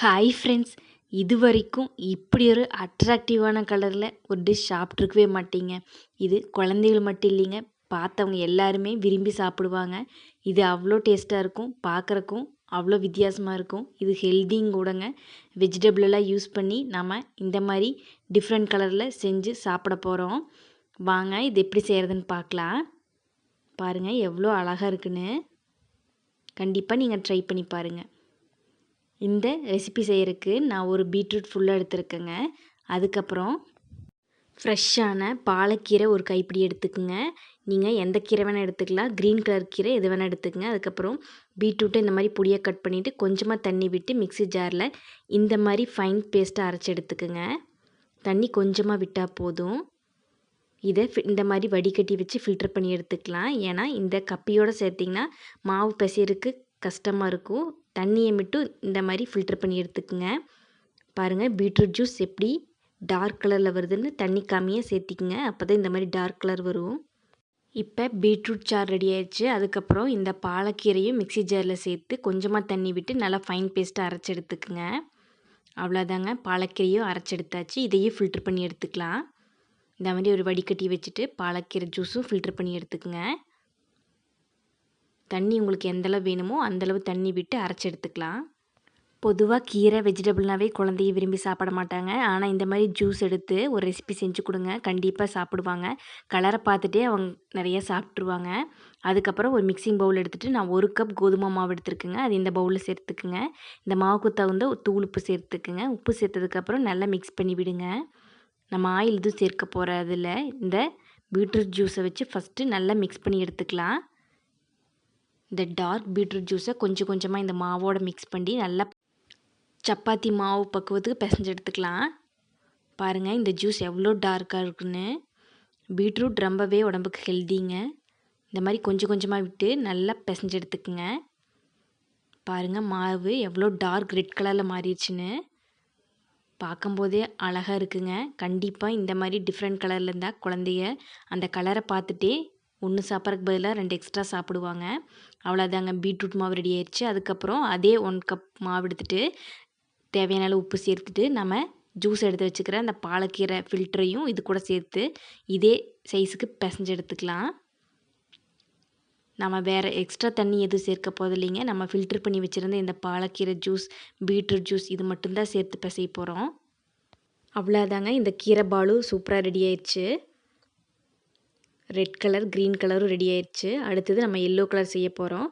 Hi friends இது வரைக்கும் இப்படி ஒரு அட்ராக்டிவான கலரில் ஒரு டிஷ் சாப்பிட்ருக்கவே மாட்டீங்க. இது குழந்தைகள் மட்டும் இல்லைங்க. பார்த்தவங்க எல்லாருமே விரும்பி சாப்பிடுவாங்க. இது அவ்வளோ டேஸ்ட்டாக இருக்கும். பார்க்குறக்கும் அவ்வளோ வித்தியாசமாக இருக்கும். இது ஹெல்தியும் கூடங்க. வெஜிடபிளெல்லாம் யூஸ் பண்ணி நம்ம இந்த மாதிரி டிஃப்ரெண்ட் கலரில் செஞ்சு சாப்பிட போகிறோம் வாங்க இது எப்படி செய்கிறதுன்னு பார்க்கலாம். பாருங்கள் எவ்வளோ அழகாக இருக்குன்னு. கண்டிப்பாக நீங்கள் ட்ரை பண்ணி பாருங்கள் இந்த ரெசிபி செய்கிறதுக்கு நான் ஒரு பீட்ரூட் ஃபுல்லாக எடுத்துருக்கேங்க. அதுக்கப்புறம் ஃப்ரெஷ்ஷான பாலக்கீரை ஒரு கைப்பிடி எடுத்துக்கோங்க. நீங்கள் எந்த கீரை வேணால் எடுத்துக்கலாம். க்ரீன் கலர் கீரை எது வேணால் எடுத்துக்கங்க. அதுக்கப்புறம் பீட்ரூட்டை இந்த மாதிரி பொடியாக கட் பண்ணிவிட்டு கொஞ்சமாக தண்ணி விட்டு மிக்ஸி ஜாரில் இந்த மாதிரி ஃபைன் பேஸ்ட்டாக அரைச்சி எடுத்துக்கோங்க. தண்ணி கொஞ்சமாக விட்டால் போதும். இதை இந்த மாதிரி வடிகட்டி வச்சு ஃபில்டர் பண்ணி எடுத்துக்கலாம். ஏன்னா இந்த கப்பியோடு சேர்த்திங்கன்னா மாவு பிசைறதுக்கு கஷ்டமாக இருக்கும். தண்ணியை மட்டும் இந்த மாதிரி ஃபில்டர் பண்ணி எடுத்துக்கோங்க. பாருங்கள் பீட்ரூட் ஜூஸ் எப்படி டார்க் கலரில் வருதுன்னு தண்ணி கம்மியாக சேர்த்திக்கங்க. அப்போ தான் இந்த மாதிரி டார்க் கலர் வரும். இப்போ பீட்ரூட் சார் ரெடி ஆயிடுச்சு. அதுக்கப்புறம் இந்த பாலக்கீரையும் மிக்ஸி ஜாரில் சேர்த்து கொஞ்சமாக தண்ணி விட்டு நல்லா ஃபைன் பேஸ்ட்டாக அரைச்சி எடுத்துக்குங்க. அவ்வளோதாங்க பாலக்கீரையும் அரைச்சி எடுத்தாச்சு. இதையும் ஃபில்டர் பண்ணி எடுத்துக்கலாம். இந்த மாதிரி ஒரு வடிகட்டி வச்சுட்டு பாலக்கீரை ஜூஸும் ஃபில்டர் பண்ணி எடுத்துக்கோங்க. தண்ணி உங்களுக்கு எந்தளவு வேணுமோ அந்தளவு தண்ணி விட்டு அரைச்சி எடுத்துக்கலாம். பொதுவாக கீரை வெஜிடபிள்னாவே குழந்தைய விரும்பி சாப்பிட மாட்டாங்க. ஆனால் இந்த மாதிரி ஜூஸ் எடுத்து ஒரு ரெசிபி செஞ்சு கொடுங்க. கண்டிப்பாக சாப்பிடுவாங்க. கலரை பார்த்துட்டே அவங்க நிறைய சாப்பிட்ருவாங்க அதுக்கப்புறம் ஒரு மிக்சிங் பவுல் எடுத்துகிட்டு நான் ஒரு கப் கோதுமை மாவு எடுத்துருக்குங்க. அது இந்த பவுலில் சேர்த்துக்குங்க. இந்த மாவுக்கு தகுந்த தூள் உப்பு சேர்த்துக்குங்க. உப்பு சேர்த்ததுக்கப்புறம் நல்லா மிக்ஸ் பண்ணி விடுங்க. நம்ம ஆயில் இதுவும் சேர்க்க போகிறதில்ல இந்த பீட்ரூட் ஜூஸை வச்சு ஃபஸ்ட்டு நல்லா மிக்ஸ் பண்ணி எடுத்துக்கலாம். இந்த டார்க் பீட்ரூட் ஜூஸை கொஞ்சம் கொஞ்சமாக இந்த மாவோடு மிக்ஸ் பண்ணி நல்லா சப்பாத்தி மாவு பக்குவத்துக்கு பிசைஞ்சு எடுத்துக்கலாம். பாருங்கள் இந்த ஜூஸ் எவ்வளோ டார்க்காக இருக்குன்னு. பீட்ரூட் ரொம்பவே உடம்புக்கு ஹெல்திங்க இந்த மாதிரி கொஞ்சம் கொஞ்சமாக விட்டு நல்லா பிசைஞ்சு எடுத்துக்குங்க. பாருங்கள் மாவு எவ்வளோ டார்க் ரெட் கலரில் மாறிடுச்சுன்னு. பார்க்கும்போதே அழகாக இருக்குங்க. கண்டிப்பாக இந்த மாதிரி டிஃப்ரெண்ட் கலரில் இருந்தால் குழந்தைய அந்த கலரை பார்த்துட்டே ஒன்று சாப்பிட்றதுக்கு பதிலாக ரெண்டு எக்ஸ்ட்ரா சாப்பிடுவாங்க. அவ்வளோதாங்க பீட்ரூட் மாவு ரெடி ஆயிடுச்சு அதுக்கப்புறம் அதே ஒன் கப் மாவு எடுத்துகிட்டு தேவையான அளவு உப்பு சேர்த்துட்டு நம்ம ஜூஸ் எடுத்து வச்சுக்கிற அந்த பாலக்கீரை ஃபில்டரையும் இது கூட சேர்த்து இதே சைஸுக்கு பிசைஞ்சு எடுத்துக்கலாம். நம்ம வேறு எக்ஸ்ட்ரா தண்ணி எதுவும் சேர்க்க போதில்லைங்க நம்ம ஃபில்டர் பண்ணி வச்சுருந்த இந்த பாலக்கீரை ஜூஸ் பீட்ரூட் ஜூஸ் இது மட்டும்தான் சேர்த்து பிசைய போகிறோம் அவ்வளோதாங்க இந்த கீரை பாலு சூப்பராக ரெடி ஆயிடுச்சு ரெட் கலர் க்ரீன் கலரும் ரெடி ஆயிடுச்சு அடுத்தது நம்ம எல்லோ கலர் செய்ய போகிறோம்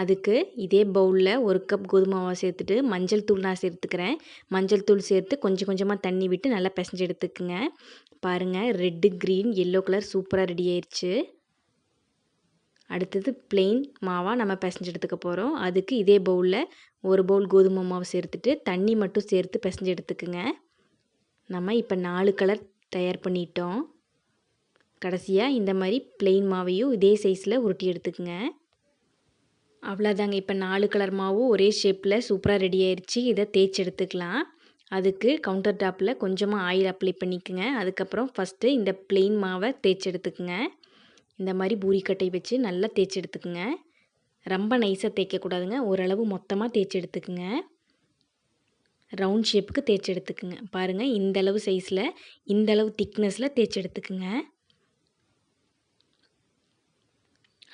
அதுக்கு இதே பவுலில் ஒரு கப் கோதுமை மாவை சேர்த்துட்டு மஞ்சள் தூள் நான் சேர்த்துக்கிறேன். மஞ்சள் தூள் சேர்த்து கொஞ்சம் கொஞ்சமாக தண்ணி விட்டு நல்லா பிசைஞ்சு எடுத்துக்குங்க. பாருங்கள் ரெட்டு க்ரீன் எல்லோ கலர் சூப்பராக ரெடி ஆயிடுச்சு அடுத்தது பிளெயின் மாவாக நம்ம பிசைஞ்சு எடுத்துக்க போகிறோம் அதுக்கு இதே பவுலில் ஒரு பவுல் கோதுமை மாவு சேர்த்துட்டு தண்ணி மட்டும் சேர்த்து பிசைஞ்சு எடுத்துக்குங்க. நம்ம இப்போ நாலு கலர் தயார் பண்ணிட்டோம். கடைசியாக இந்த மாதிரி பிளெயின் மாவையும் இதே சைஸில் உருட்டி எடுத்துக்கோங்க. அவ்வளோதாங்க இப்போ நாலு கலர் மாவும் ஒரே ஷேப்பில் சூப்பராக ரெடி ஆயிடுச்சு இதை தேய்ச்சி எடுத்துக்கலாம். அதுக்கு கவுண்டர் டாப்பில் கொஞ்சமாக ஆயில் அப்ளை பண்ணிக்கோங்க. அதுக்கப்புறம் ஃபஸ்ட்டு இந்த பிளெயின் மாவை தேய்ச்சி எடுத்துக்கோங்க. இந்த மாதிரி பூரிக்கட்டை வச்சு நல்லா தேய்ச்சி எடுத்துக்கோங்க. ரொம்ப நைஸாக தேய்க்கக்கூடாதுங்க ஓரளவு மொத்தமாக தேய்ச்சி எடுத்துக்கோங்க. ரவுண்ட் ஷேப்புக்கு தேய்ச்சி எடுத்துக்குங்க. பாருங்கள் இந்தளவு சைஸில் இந்தளவு திக்னஸில் தேய்ச்சி எடுத்துக்குங்க.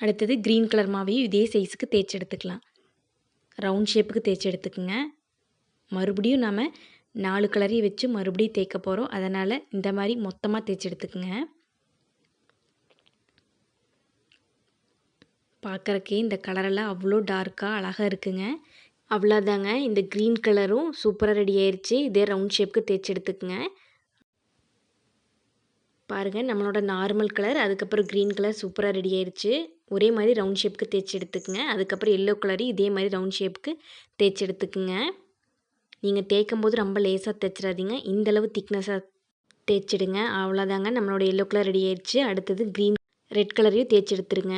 அடுத்தது க்ரீன் கலர் மாவையும் இதே சைஸுக்கு தேய்ச்சி எடுத்துக்கலாம். ரவுண்ட் ஷேப்புக்கு தேய்ச்சி எடுத்துக்கோங்க. மறுபடியும் நாம் நாலு கலரையும் வச்சு மறுபடியும் தேய்க்க போகிறோம் அதனால் இந்த மாதிரி மொத்தமாக தேய்ச்சி எடுத்துக்கோங்க. பார்க்குறக்கே இந்த கலரெல்லாம் அவ்வளோ டார்க்காக அழகாக இருக்குங்க. அவ்வளோதாங்க இந்த க்ரீன் கலரும் சூப்பராக ரெடி ஆயிடுச்சு இதே ரவுண்ட் ஷேப்புக்கு தேய்ச்சி எடுத்துக்கோங்க. பாருங்கள் நம்மளோட நார்மல் கலர் அதுக்கப்புறம் க்ரீன் கலர் சூப்பராக ரெடி ஆயிடுச்சு ஒரே மாதிரி ரவுண்ட் ஷேப்புக்கு தேய்ச்சி எடுத்துக்கோங்க. அதுக்கப்புறம் எல்லோ கலரையும் இதே மாதிரி ரவுண்ட் ஷேப்புக்கு தேய்ச்சி எடுத்துக்குங்க. நீங்கள் தேய்க்கும் போது ரொம்ப லேசாக தேய்ச்சிடாதீங்க. இந்தளவு திக்னஸாக தேய்ச்சிடுங்க. அவ்வளோதாங்க நம்மளோட எல்லோ கலர் ரெடி ஆயிடுச்சு. அடுத்தது க்ரீன் ரெட் கலரையும் தேய்ச்சி எடுத்துருங்க.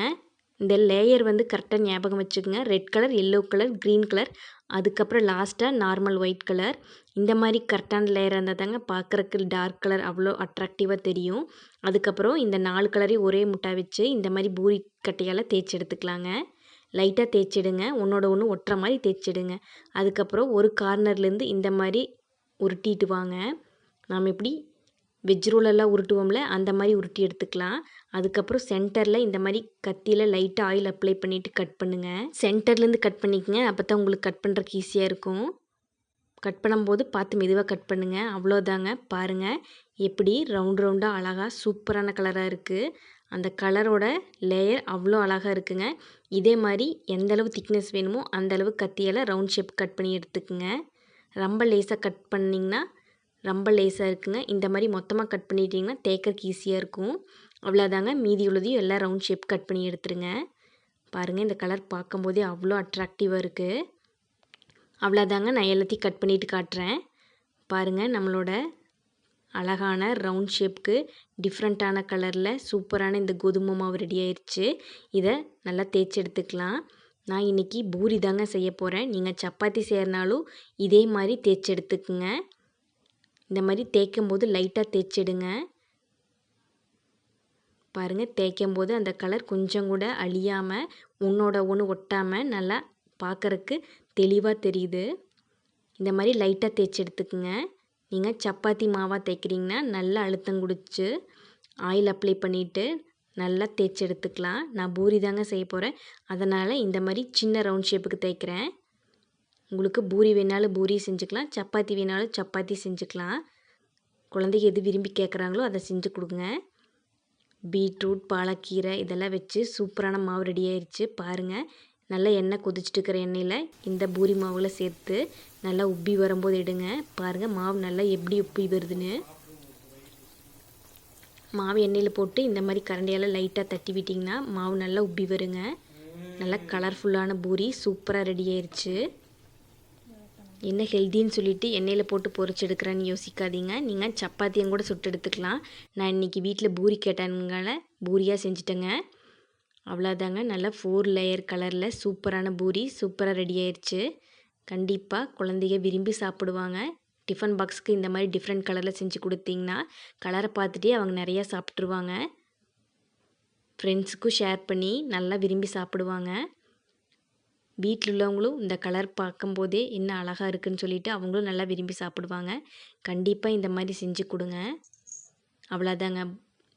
இந்த லேயர் வந்து கரெக்டாக ஞாபகம் வச்சுக்கோங்க. Red colour yellow colour green colour அதுக்கப்புறம் லாஸ்ட்டாக நார்மல் ஒயிட் கலர் இந்த மாதிரி கரெக்டான லேயராக இருந்தால் தாங்க பார்க்குறக்கு டார்க் கலர் அவ்வளோ அட்ராக்டிவாக தெரியும். அதுக்கப்புறம் இந்த நாலு கலரையும் ஒரே முட்டா வச்சு இந்த மாதிரி பூரி கட்டையால் தேய்ச்சி எடுத்துக்கலாங்க. லைட்டாக தேய்ச்சிடுங்க. ஒன்றோட ஒன்று ஒட்டுற மாதிரி தேய்ச்சிடுங்க. அதுக்கப்புறம் ஒரு கார்னர்லேருந்து இந்த மாதிரி உருட்டிட்டு வாங்க. நாம் எப்படி வெஜ் ரோலெல்லாம் உருட்டுவோம்ல அந்த மாதிரி உருட்டி எடுத்துக்கலாம். அதுக்கப்புறம் சென்டரில் இந்த மாதிரி கத்தியில் லைட்டாக ஆயில் அப்ளை பண்ணிவிட்டு கட் பண்ணுங்கள் சென்டர்லேருந்து கட் பண்ணிக்கங்க அப்போ தான் உங்களுக்கு கட் பண்ணுறக்கு ஈஸியாக இருக்கும். கட் பண்ணும்போது பார்த்து மெதுவாக கட் பண்ணுங்கள் அவ்வளோதாங்க. பாருங்கள் எப்படி ரவுண்ட் ரவுண்டாக அழகாக சூப்பரான கலராக இருக்குது அந்த கலரோட லேயர் அவ்வளோ அழகாக இருக்குங்க. இதே மாதிரி எந்த அளவு திக்னஸ் வேணுமோ அந்த அளவு கத்தியால் ரவுண்ட் ஷேப் கட் பண்ணி எடுத்துக்குங்க. ரொம்ப லேஸாக கட் பண்ணிங்கன்னா ரொம்ப லேசாக இருக்குங்க. இந்த மாதிரி மொத்தமாக கட் பண்ணிட்டீங்கன்னா தேக்கிறதுக்கு ஈஸியாக இருக்கும். அவ்வளோதாங்க மீதி உள்ளதையும் எல்லாம் ரவுண்ட் ஷேப் கட் பண்ணி எடுத்துருங்க. பாருங்கள் இந்த கலர் பார்க்கும்போதே அவ்வளோ அட்ராக்டிவாக இருக்குது அவ்வளோதாங்க நான் எல்லாத்தையும் கட் பண்ணிவிட்டு காட்டுறேன். பாருங்கள் நம்மளோட அழகான ரவுண்ட் ஷேப்க்கு டிஃப்ரெண்ட்டான கலரில் சூப்பரான இந்த கோதுமை மாவு ரெடி ஆயிடுச்சு இதை நல்லா தேய்ச்சி எடுத்துக்கலாம். நான் இன்றைக்கி பூரி தாங்க செய்ய போகிறேன் நீங்கள் சப்பாத்தி செய்கிறனாலும் இதே மாதிரி தேய்ச்சி எடுத்துக்குங்க. இந்த மாதிரி தேய்க்கும் போது லைட்டாக தேய்ச்சிடுங்க. பாருங்கள் தேய்க்கும் போது அந்த கலர் கொஞ்சம் கூட அழியாமல் ஒன்றோட ஒன்று ஒட்டாமல் நல்லா பார்க்குறக்கு தெளிவாக தெரியுது. இந்த மாதிரி லைட்டாக தேய்ச்சி எடுத்துக்கோங்க. நீங்கள் சப்பாத்தி மாவாக தேய்க்கிறீங்கன்னா நல்லா அழுத்தம் குடிச்சு ஆயில் அப்ளை பண்ணிவிட்டு நல்லா தேய்ச்சி எடுத்துக்கலாம். நான் பூரி தாங்க செய்ய போகிறேன் அதனால் இந்த மாதிரி சின்ன ரவுண்ட் ஷேப்புக்கு தேய்க்கிறேன். உங்களுக்கு பூரி வேணாலும் பூரி செஞ்சுக்கலாம் சப்பாத்தி வேணாலும் சப்பாத்தி செஞ்சுக்கலாம். குழந்தைங்க எது விரும்பி கேட்குறாங்களோ அதை செஞ்சு கொடுங்க. பீட்ரூட் பாலக்கீரை இதெல்லாம் வச்சு சூப்பரான மாவு ரெடி ஆயிடுச்சு பாருங்கள் நல்லா எண்ணெய் கொதிச்சுட்டு இருக்கிற எண்ணெயில் இந்த பூரி மாவில் சேர்த்து நல்லா உப்பி வரும்போது எடுங்க. பாருங்கள் மாவு நல்லா எப்படி உப்பி வருதுன்னு. மாவு எண்ணெயில் போட்டு இந்த மாதிரி கரண்டியால் லைட்டாக தட்டி விட்டிங்கன்னா மாவு நல்லா உப்பி வருங்க. நல்லா கலர்ஃபுல்லான பூரி சூப்பராக ரெடி ஆயிடுச்சு என்ன ஹெல்த்தின்னு சொல்லிட்டு எண்ணெயில் போட்டு பொறிச்சு எடுக்கிறேன்னு யோசிக்காதீங்க. நீங்கள் சப்பாத்தியும் கூட சுட்டு எடுத்துக்கலாம். நான் இன்றைக்கி வீட்டில் பூரி கேட்டானுங்கள பூரியாக செஞ்சுட்டேங்க. அவ்வளோதாங்க நல்லா ஃபோர் லேயர் கலரில் சூப்பரான பூரி சூப்பராக ரெடி ஆயிடுச்சு கண்டிப்பாக குழந்தைங்க விரும்பி சாப்பிடுவாங்க. டிஃபன் பாக்ஸுக்கு இந்த மாதிரி டிஃப்ரெண்ட் கலரில் செஞ்சு கொடுத்தீங்கன்னா கலரை பார்த்துட்டே அவங்க நிறையா சாப்பிட்ருவாங்க ஃப்ரெண்ட்ஸுக்கும் ஷேர் பண்ணி நல்லா விரும்பி சாப்பிடுவாங்க. வீட்டில் உள்ளவங்களும் இந்த கலர் பார்க்கும்போதே என்ன அழகாக இருக்குன்னு சொல்லிட்டு அவங்களும் நல்லா விரும்பி சாப்பிடுவாங்க. கண்டிப்பாக இந்த மாதிரி செஞ்சு கொடுங்க. அவ்வளோதாங்க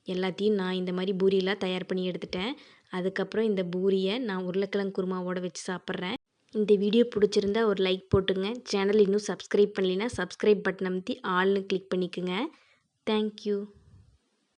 எல்லாத்தையும் நான் இந்த மாதிரி பூரியெலாம் தயார் பண்ணி எடுத்துட்டேன். அதுக்கப்புறம் இந்த பூரியை நான் உருளைக்கிழங்கு குருமாவோட வச்சு சாப்பிட்றேன். இந்த வீடியோ பிடிச்சிருந்தா ஒரு லைக் போட்டுங்க. சேனல் இன்னும் சப்ஸ்கிரைப் பண்ணலைன்னா சப்ஸ்கிரைப் பட்டன் அமைத்தி ஆள்னு கிளிக் பண்ணிக்கோங்க. தேங்க்யூ